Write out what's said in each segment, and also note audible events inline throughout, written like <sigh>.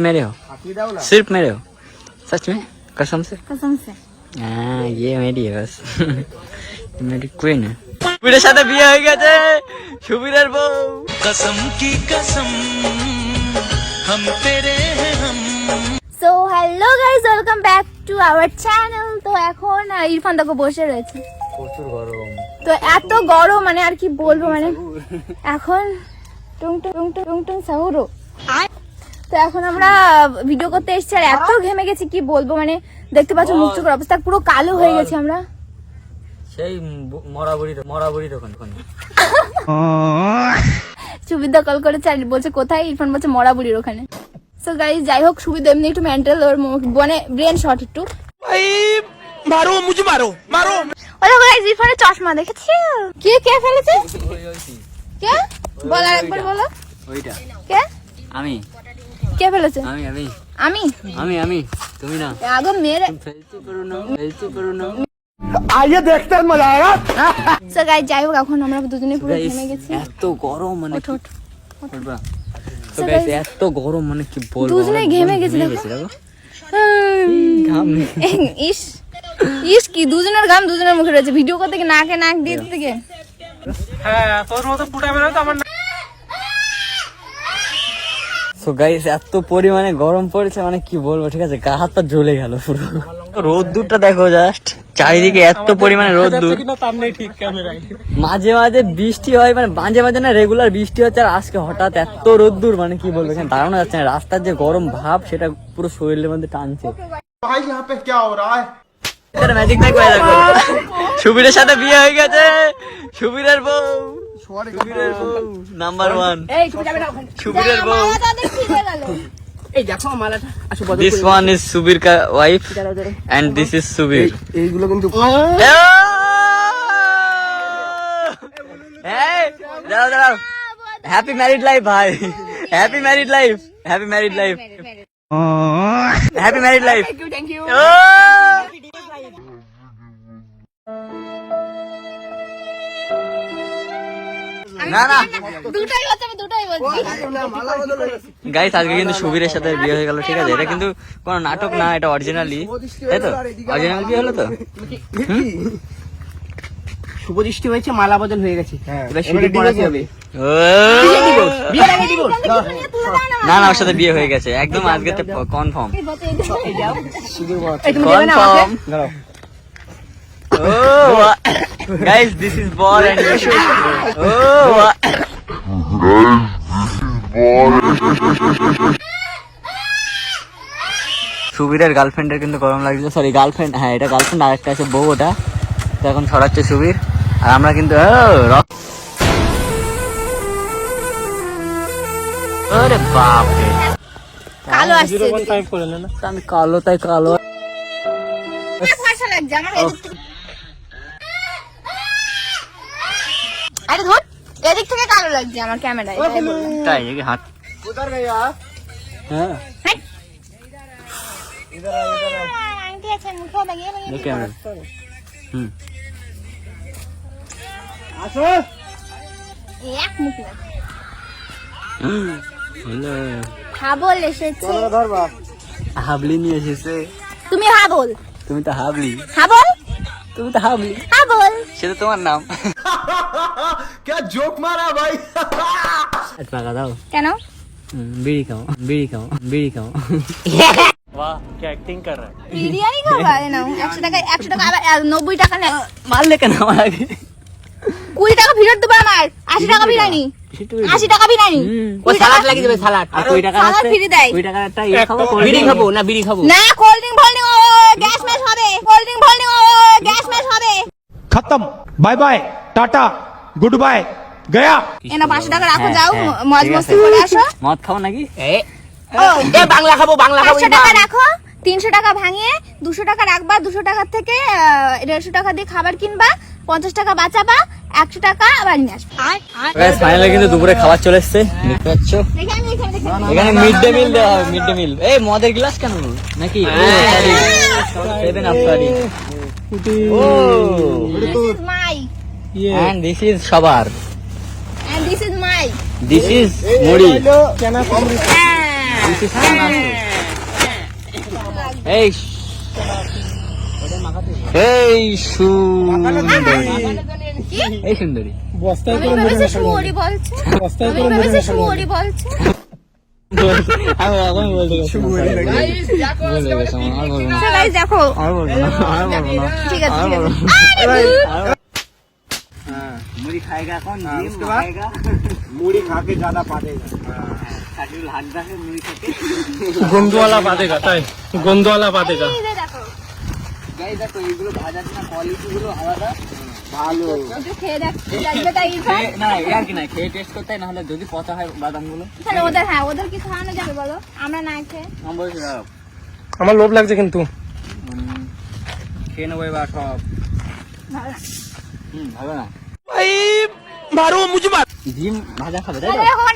मेरे हो सिर्फ मेरे हो सच में कसम से कसम से हाँ ये मेरी है बस ये <laughs> मेरी क्वीन है সুবীরের সাথে বিয়ে হয়ে গেছে সুবীরের বউ कसम की कसम हम तेरे हैं हम so hello guys welcome back to our channel তো এখন আহ, ইরফান দেখো বসে রয়েছে প্রচুর গরম তো এত গরম মানে আর কি বলবো মানে এখন টুং টুং টুং টুং টুং টুং সাহুরো তো এখন আমরা ভিডিও করতে এসেছি আর এত ঘেমে গেছি কি বলব? মানে দেখতে পাচ্ছ মুখ চোখের অবস্থা পুরো কালো হয়ে গেছে আমরা। সেই মরাবড়ি মরাবুড়ি দোকান সুবিধা কল করে চাই বলছে কোথায়? ইরফান বলছে মরাবুড়ির ওখানে। সো গাই যাই হোক সুবিধা এমনি একটু মেন্টাল ওর মানে ব্রেন শট একটু। মারো মুঝে মারো মারো। ওরা গাইজ ইরফানের চশমা দেখেছি? কে কে ফেলেছে? কে? বল আরেকবার বলো। ওইটা। কে? আমি। কে ফেলেছে? আমি আমি। আমি? আমি আমি। তুমি না। আগো মেরে ফেলতে পারো না ফেলতে পারো না। সো গাইস <laughs> যাই হোক এখন আমরা দুজনে পুরো ঘেমে গেছি। এত গরম মানে ওঠ, ওঠ। তো guys, এত গরম মানে কি বলব? দুজনে আমার ঘেমে গেছি দেখো। ঘাম ইস ইস কি দুজনের গাম দুজনের মুখে রয়েছে। ভিডিও করতে গিয়ে নাকে নাক দিয়ে দিতে গিয়ে। সো গাইস এত পরিমাণে গরম পড়েছে মানে কি বলব ঠিক আছে? গা হাত জ্বলে গেল পুরো। রোদ্দুরটা দেখো জাস্ট চারিদিকে এত পরিমাণে রোদ্দুর। মাঝে মাঝে বৃষ্টি হয় মানে মাঝে মাঝে না রেগুলার বৃষ্টি হচ্ছে আর আজকে হঠাৎ এত রোদ্দুর মানে কি বলব এখানে দাঁড়ানো যাচ্ছে না। রাস্তার যে গরম ভাব সেটা পুরো শরীরের মধ্যে টানছে। ম্যাজিক সুবীরের সাথে বিয়ে হয়ে গেছে। সুবীরের বউ। সুবীরের বউ নাম্বার ওয়ান সুবীরের বউ। দিস ওয়ান ইজ সুবীর কা wife and this is Subir. এইগুলো কিন্তু এই দাঁড়াও দাঁড়াও। হ্যাপি ম্যারিড লাইফ ভাই। Happy married life happy married life happy married life না না। দুটাই হচ্ছে আমি দুটাই বলছি। গাইস আজকে কিন্তু সুবীরের সাথে বিয়ে হয়ে গেল ঠিক আছে? এটা কিন্তু কোনো নাটক না এটা অরিজিনালি তাই তো? অরিজিনাল বিয়ে হলো তো? শুভদৃষ্টি হয়েছে মালা বদল হয়ে গেছে। হ্যাঁ, এবার শুধু পড়াতে হবে। না। না ওর সাথে বিয়ে হয়ে গেছে। একদম আজকে confirm? Confirm guys this is ball and ও সুবীরের গার্লফ্রেন্ডের কিন্তু গরম লাগছে। সরি গার্লফ্রেন্ড হ্যাঁ এটা গার্লফ্রেন্ড আর একটা আছে বউ ওটা তো এখন ছড়াচ্ছে সুবীর। আর আমরা কিন্তু ও, রক- ওরে বাপ রে কালো আসছে আমি কালো তাই কালো। ভাষা লাগছে আমার এদিক থেকে- আরে ধর এদিক থেকে কালো লাগছে আমার ক্যামেরায় তাই বললাম। তাই নাকি হাত उधर गए आप হ্যাঁ হাই। আংটি আছে, মুখে লাগিয়ে লাগিয়ে দেখে আমরা হুম आसो এক মুখ লাগে। হলো হাবল এসেছে उधर बा হাবলি নিয়ে এসেছে তুমি হাবল তুমি তো হাবলি হাবল তুমি তো হাবলি হাবল সেটা তোমার নাম জোক মারা ভাই। দাও। কেন? বিড়ি খাও বিড়ি খাও বিড়ি খাও। আশি টাকা না ড্রিঙ্ক গ্যাস খতম। Bye bye tata. Good bye Gaya. এনা পাঁচশো টাকা রাখো হ্যাঁ, যাও হ্যাঁ, মজ মস্তি করে আসো। মদ খাও নাকি? এ বাংলা খাব বাংলা খাব পাঁচশো টাকা রাখো তিনশো টাকা ভাঙিয়ে দুশো টাকা রাখবা দুশো টাকার থেকে দেড়শো টাকা দিয়ে খাবার কিনবা পঞ্চাশ টাকা বাঁচাবা একশো টাকা বাড়ি নিয়ে আসবে। ফাইনালে কিন্তু দুপুরে খাবার চলে এসছে। দেখতে পাচ্ছ? এখানে মিড ডে মিল দেওয়া হবে মিড ডে মিল এই মদের গ্লাস কেন? নাকি? সেভেন আপ সরি ও এন্ড দিস ইজ সবার this is my this is মুড়ি হ্যাঁ এই এই সুন্দরী এই সুন্দরী ভেবেছি শুয়োরি বলছে? So guys, দেখো। ঠিক আছে আর ঠিক বলব আছে না। আরে ধুর। मुड़ी खाएगा कौन हाँ, जिम उसके बाद? खाएगा मूड़ी खा के ज्यादा पाटेगा কাটিল হাত দেখে মুড়ি খেতে গন্ধওয়ালা পাতেগা তাই গন্ধওয়ালা পাতেগা এই যে দেখো গাই দেখো এইগুলো ভাজার না কোয়ালিটি গুলো আলাদা ভালো একটু খেয়ে দেখ লাগবে তাই ইরফান খেয়ে- না আর কি না খেয়ে টেস্ট করতে হয়, না হলে যদি পচা হয় বাদাম গুলো তাহলে ওদের হ্যাঁ ওদের কি খাওয়ানো যাবে বলো আমরা না খেয়ে আমি বলছি দাঁড়াও আমার লোভ লাগছে কিন্তু উম, খেয়ে নেবো এবার সব ভালো না। হুম ভালো না মারো মুঝে মার। জিম ভাজা খাবে তাই এখন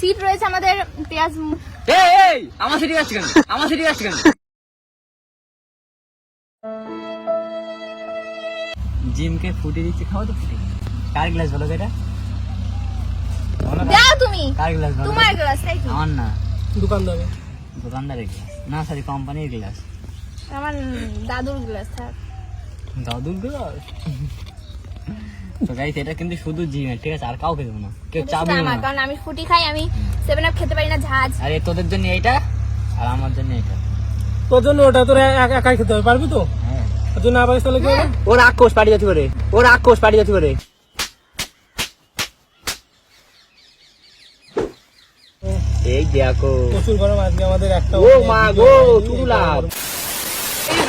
সিট রয়েছে আমাদের পেঁয়াজ এই এই আমার সিটি আসছে কেন? আমার সিটি আসছে কেন? জিমকে ফুটি দিচ্ছি খাও তো ফুটি কার গ্লাস ভালো এটা দাও তুমি। কার গ্লাস ভালো তোমার গ্লাস তাই কি আমার না। দোকানদারে দোকানদারের গ্লাস না সরি কোম্পানির গ্লাস আমার দাদুর গ্লাস থাক। দাদুর গ্লাস তো গাইস এটা কিন্তু শুধু জিমের ঠিক আছে? আর কাউকে দেবো না। কেউ চাবে না আমার কারণ আমি ফুটি খাই আমি সেভেন আপ খেতে পারি না ঝাঁজ। আরে তোদের জন্য এইটা? আর আমার জন্য এইটা। তোর জন্য ওটা তোর একাই খেতে হবে পারবি তো? হ্যাঁ। আর না পারিস তাহলে কি হবে? ওর আক্রোশ পাড়ি যাচ্ছে করে ওর আক্রোশ পাড়ি যাচ্ছে করে এই দেখো। প্রচুর গরম আজকে আমাদের একটা ও মা গো তুলাপ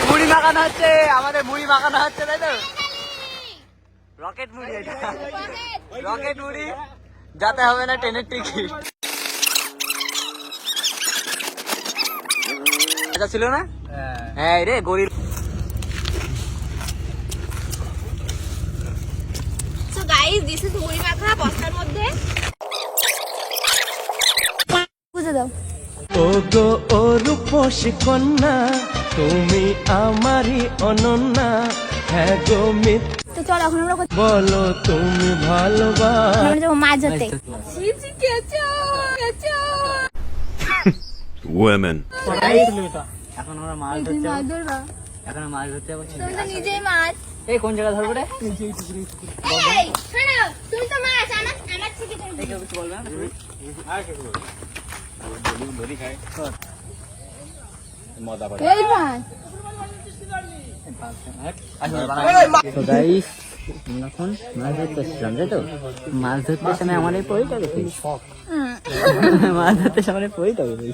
মুড়ি মাখানো হচ্ছে আমাদের মুড়ি মাখানো হচ্ছে তাই তো? রকেট মুড়ি এটা। রকেট মুড়ি যাতে হবে না ট্রেনের টিকিট। এটা ছিল না? হ্যাঁ। রে গরিব। সো গাইস দিস ইজ মুড়ি মাখা বস্তার মধ্যে। বুঝে দাও। ও ও রূপসী কন্যা তুমি আমারই অনন্যা। হ্যাঁ গো চল এখন আমরা বলো তুমি ভালোবাস। আমরা যাব মাছ ধরতে সিজি কেচো কেচো Women. এখন আমরা মাছ ধরতে মাছ এখন মাছ ধরতে যাব। তুমি তো নিজেই মাছ। এই কোন জায়গা ধরবো রে? এই শোনো তুমি তো মাছ আমার আমার থেকে তুমি কিছু বলবে না? এই মাছ। তো গাইস আমরা এখন মাছ ধরতে এসেছিলাম তাই তো মাছ ধরতে সময় আমার এই পরিটা দেখি মাছ ধরতে সময় এই পরিটা দেখি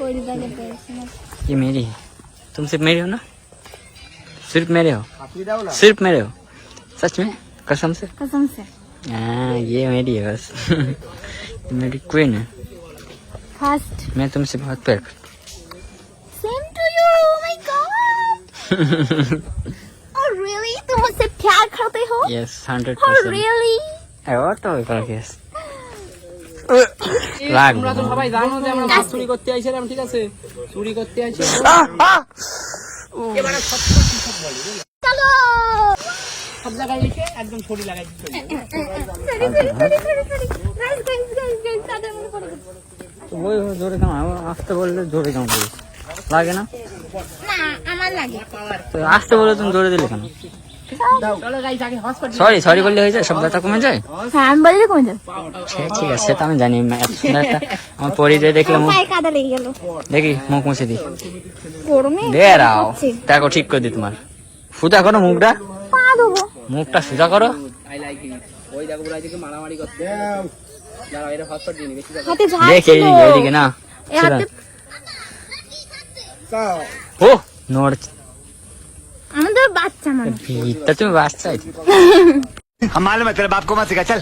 পরিদা কেটে এসে ये मेरी है तुम सिर्फ मेरे हो ना सिर्फ मेरे हो सिर्फ मेरे हो सच में कसम से कसम से हाँ ये मेरी है बस ये मेरी क्वीन है फास्ट मैं तुमसे बहुत प्यार करता Oh really? तुम मुझसे प्यार करते हो? हूँ yes hundred Oh percent really? और तो यस রাগ তোমরা <laughs> তো সবাই জানো যে আমরা মাছ চুরি করতে আইছিলাম ঠিক আছে চুরি করতে আইছি <laughs> চলো সব জায়গায় এসে একদম ছড়ি লাগাই দিতে হবে। Sorry sorry sorry sorry sorry guys guys guys guys তাদের মনে করে ওই ওই জোরে কেমন আসতে বললে জোরে কেমন করিস লাগে না? না তো আসতে বলে তুমি জোরে দিলে কেন? সরি সরি হয়ে যায় সব ব্যথা কমে যায়? হ্যাঁ আমি বলি কমে যাবে ঠিক আছে সেটা আমি জানি এত সুন্দর একটা আমার পরিচয় দেখলে মুখ পায়ে কাদা লেগে গেল। দেখি মুখ মুছে দি। গরমে দেখো ঠিক করে দি তোমার। সোজা করো মুখটা। মুখটা সোজা করো। আই লাইক ইট ওই দেখো আজকে ও নড় আমাদের বাচ্চা মানুষ ভিড়টা তুমি বাচ্চাই हम मालूम है तेरे बाप को मत सिखा चल